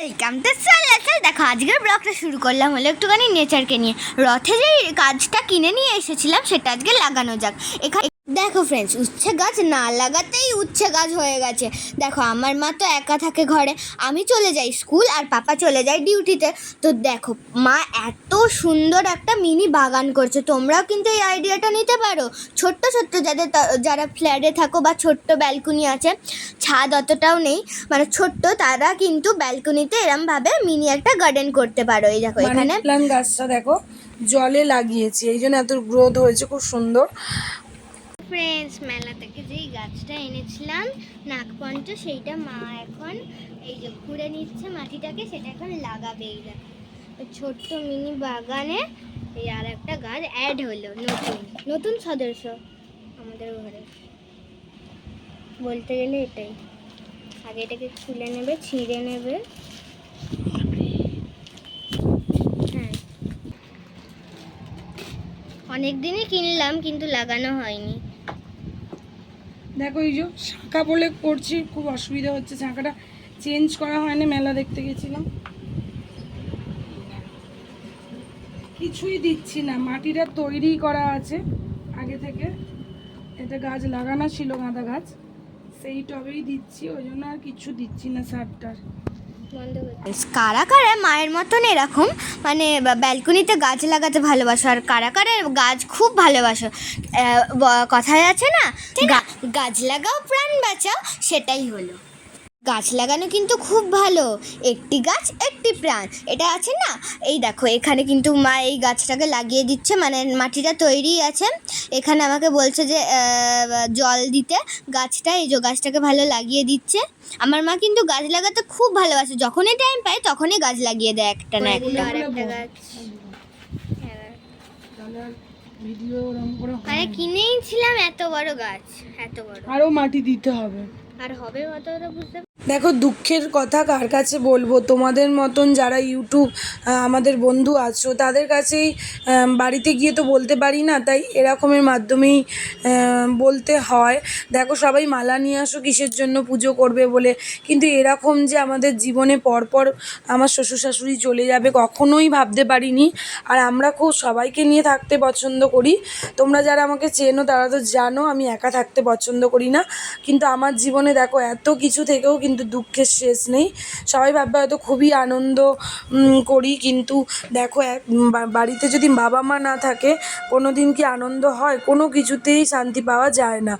Welcome to সোলাচল দেখো, আজকের ব্লগটা শুরু করলাম হলো একটুখানি নেচারকে নিয়ে। রথে যে কাজটা কিনে নিয়ে এসেছিলাম, সেটা আজকে লাগানো যাক। এখানে দেখো ফ্রেন্ডস উচ্ছে গাছ না লাগাতেই উচ্ছে গাছ হয়ে গেছে। দেখো আমার মা তো একা থাকে ঘরে। আমি চলে যাই স্কুল আর পাপা চলে যায় ডিউটিতে তো। দেখো মা এত সুন্দর একটা মিনি বাগান করছে। তোমরাও কিন্তু এই আইডিয়াটা নিতে পারো। ছোট্ট ছোট্ট যাদের যারা ফ্ল্যাটে থাকো বা ছোট্ট ব্যালকনি আছে ছাদ অতটাও নেই মানে ছোট্ট তারা কিন্তু ব্যালকনিতে এরমভাবে মিনি একটা গার্ডেন করতে পারো। এই দেখো এখানে গাছটা দেখো জলে লাগিয়েছি। এই জন্য এত গ্রোথ হয়েছে খুব সুন্দর। ফ্রেন্ডস মেলা থেকে যেই গাছটা এনেছিলাম, নাগপঞ্চ, সেইটা মা এখন এই যে খুঁড়ে নিচ্ছে মাটিটাকে, সেটা এখন লাগাবে এই ছোট্ট মিনি বাগানে এই আর একটা গাছ অ্যাড হলো, নতুন। নতুন সদস্য আমাদের ঘরে। বলতে গেলে এটাই। আগে এটাকে খুলে নেবে, ছিঁড়ে নেবে। হ্যাঁ। অনেক দিনই কিনলাম, কিন্তু লাগানো হয়নি। দেখো এই যে শাঁখা বলে করছি খুব অসুবিধা হচ্ছে শাঁখাটা। চেঞ্জ করা হয়নি মেলা দেখতে গেছিলাম। কিছুই দিচ্ছি না মাটিটা তৈরি করা আছে আগে থেকে। এটা গাছ লাগানো ছিল গাঁদা গাছ। সেই টবেই দিচ্ছি ওই জন্য আর কিছু দিচ্ছি না সারটার। কারা কারা মায়ের মতন এরকম মানে ব্যালকনিতে গাছ লাগাতে ভালোবাসো? আর কারা কারা গাছ খুব ভালোবাসো? কথায় আছে না? গাছ লাগাও প্রাণ বাঁচাও সেটাই হলো। গাছ লাগানো কিন্তু খুব ভালো। একটি গাছ একটি প্রাণ। এটা আছে না? এই দেখো এখানে কিন্তু মা এই গাছটাকে লাগিয়ে দিচ্ছে মানে মাটিটা তৈরি আছে। এখানে আমাকে বলছে যে জল দিতে। গাছটা এই যে গাছটাকে ভালো লাগিয়ে দিচ্ছে। আমার মা কিন্তু গাছ লাগাতে খুব ভালোবাসে। যখনই টাইম পায় তখনই গাছ লাগিয়ে দেয় একটা না একটা। আর ভিডিও ওরকম করে হয় মানে কিনেইছিলাম এত বড় গাছ এত বড়। আরও মাটি দিতে হবে। আর হবে অতটা বুঝতে দেখো, দুঃখের কথা কার কাছে বলব? তোমাদের মতন যারা ইউটিউব আমাদের বন্ধু আছো, তাদের কাছেই বাড়িতে গিয়ে তো বলতে পারি না, তাই এরকমের মাধ্যমেই বলতে হয়। দেখো, সবাই মালা নিয়ে আসো, কিসের জন্য পুজো করবে বলে। কিন্তু এরকম যে আমাদের জীবনে পরপর আমার শ্বশুর শাশুড়ি চলে যাবে, কখনোই ভাবতে পারিনি। আর আমরা খুব সবাইকে নিয়ে থাকতে পছন্দ করি। তোমরা যারা আমাকে চেনো, তারা তো জানো, আমি একা থাকতে পছন্দ করি না। কিন্তু আমার জীবনে দেখো, এত কিছু থেকেও কিন্তু দুঃখের শেষ নেই। সবাই ভাববে হয়তো খুবই আনন্দ করি, কিন্তু দেখো, এক বাড়িতে যদি বাবা মা না থাকে কোনো দিন কি আনন্দ হয়? কোনো কিছুতেই শান্তি পাওয়া যায় না।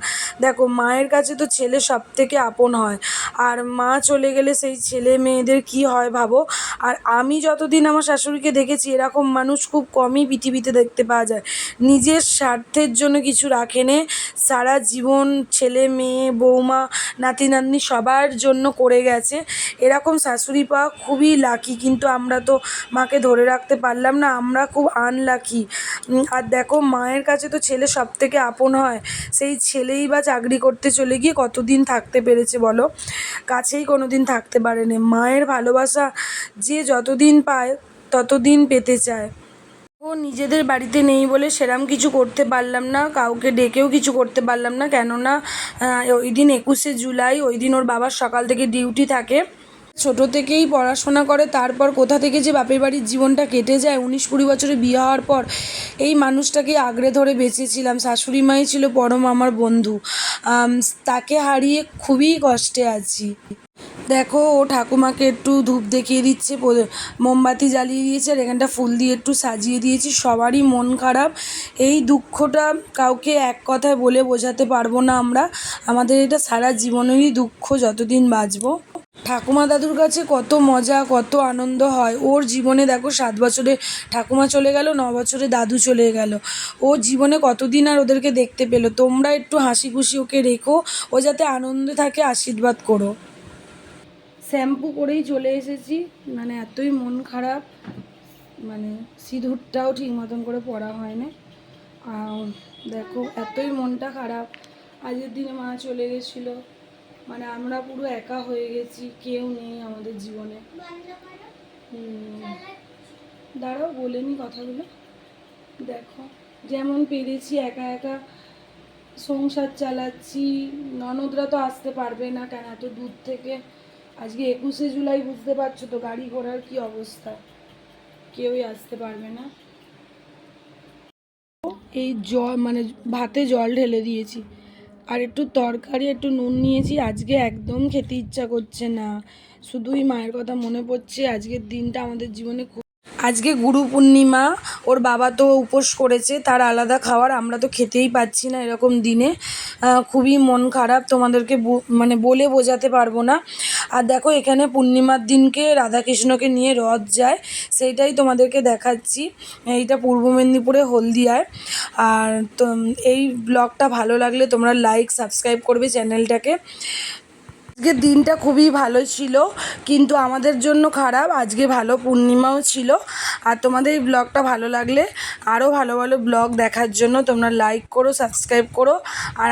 দেখো, মায়ের কাছে তো ছেলে সব থেকে আপন হয়। আর মা চলে গেলে সেই ছেলে মেয়েদের কি হয় ভাবো? আর আমি যতদিন আমার শাশুড়িকে দেখেছি, এরকম মানুষ খুব কমই পৃথিবীতে দেখতে পাওয়া যায়। নিজের স্বার্থের জন্য কিছু রাখেনে সারা জীবন ছেলে, মেয়ে, বৌমা, নাতি, নাতনি সবার জন্য করে গেছে। এরকম শাশুড়ি পাওয়া খুবই লাকি কিন্তু আমরা তো মাকে ধরে রাখতে পারলাম না। আমরা খুব আনলাকি আর দেখো, মায়ের কাছে তো ছেলে সব থেকে আপন হয়। সেই ছেলেই বা চাকরি করতে চলে গিয়ে কতদিন থাকতে পেরেছে বলো? কাছেই কোনো দিন থাকতে পারেনি। মায়ের ভালোবাসা যে যতদিন পায়, ততদিন পেতে চায়। ও নিজেদের বাড়িতে নেই বলে সেরম কিছু করতে পারলাম না, কাউকে ডেকেও কিছু করতে পারলাম না। কেননা ওই দিন একুশে জুলাই, ওই দিন ওর বাবার সকাল থেকে ডিউটি থাকে। ছোট থেকেই পড়াশোনা করে, তারপর কোথা থেকে যে বাপের বাড়ির জীবনটা কেটে যায়, উনিশ কুড়ি বছরে বিয়ে হওয়ার পর এই মানুষটাকে আগড়ে ধরে বেঁচেছিলাম। শাশুড়ি মাই ছিল পরম আমার বন্ধু। তাকে হারিয়ে খুবই কষ্টে আছি। দেখো, ও ঠাকুমাকে একটু ধূপ দেখিয়ে দিচ্ছে মোমবাতি জ্বালিয়ে দিয়েছে, আর এখানটা ফুল দিয়ে একটু সাজিয়ে দিয়েছি। সবারই মন খারাপ। এই দুঃখটা কাউকে এক কথায় বলে বোঝাতে পারব না আমরা। আমাদের এটা সারা জীবনেরই দুঃখ, যতদিন বাঁচবো। ঠাকুমা দাদুর কাছে কত মজা, কত আনন্দ হয়। ওর জীবনে দেখো, সাত বছরে ঠাকুমা চলে গেল, ন বছরে দাদু চলে গেল। ও জীবনে কতদিন আর ওদেরকে দেখতে পেল? তোমরা একটু হাসি খুশি ওকে রেখো, ও যাতে আনন্দে থাকে, আশীর্বাদ করো। শ্যাম্পু করেই চলে এসেছি। মানে এতই মন খারাপ মানে সিঁদুরটাও ঠিক মতন করে পরা হয় না আর দেখো, এতই মনটা খারাপ। আজকের দিনে মা চলে গেছিল। মানে আমরা পুরো একা হয়ে গেছি, কেউ নেই আমাদের জীবনে। দাঁড়াও বলেনি কথাগুলো। দেখো, যেমন পেরেছি একা একা সংসার চালাচ্ছি, ননদরা তো আসতে পারবে না কেন, এত দূর থেকে। আজকে একুশে জুলাই, বুঝতে পারছ তো গাড়ি ঘোড়ার কি অবস্থা। কেউই আসতে পারবে না। এই জল মানে ভাতে জল ঢেলে দিয়েছি। আর একটু তরকারি, একটু নুন নিয়েছি। আজকে একদম খেতে ইচ্ছা করছে না। শুধুই মায়ের কথা মনে পড়ছে। আজকের দিনটা আমাদের জীবনে খুব আজকে গুরু পূর্ণিমা, ওর বাবা তো উপোস করেছে, তার আলাদা খাওয়ার, আমরা তো খেতেই পাচ্ছি না এরকম দিনে। খুবই মন খারাপ, তোমাদেরকে মানে বলে বোঝাতে পারব না। আর দেখো, এখানে পূর্ণিমার দিনকে রাধাকৃষ্ণকে নিয়ে রথ যায়, সেইটাই তোমাদেরকে দেখাচ্ছি। এইটা পূর্ব মেদিনীপুরে হলদিয়ায়। আর তো, এই ব্লগটা ভালো লাগলে তোমরা লাইক সাবস্ক্রাইব করবে চ্যানেলটাকে। আজকের দিনটা খুবই ভালো ছিল, কিন্তু আমাদের জন্য খারাপ। আজকে ভালো পূর্ণিমাও ছিল। আর তোমাদের এই ব্লগটা ভালো লাগলে আরও ভালো ভালো ব্লগ দেখার জন্য তোমরা লাইক করো সাবস্ক্রাইব করো। আর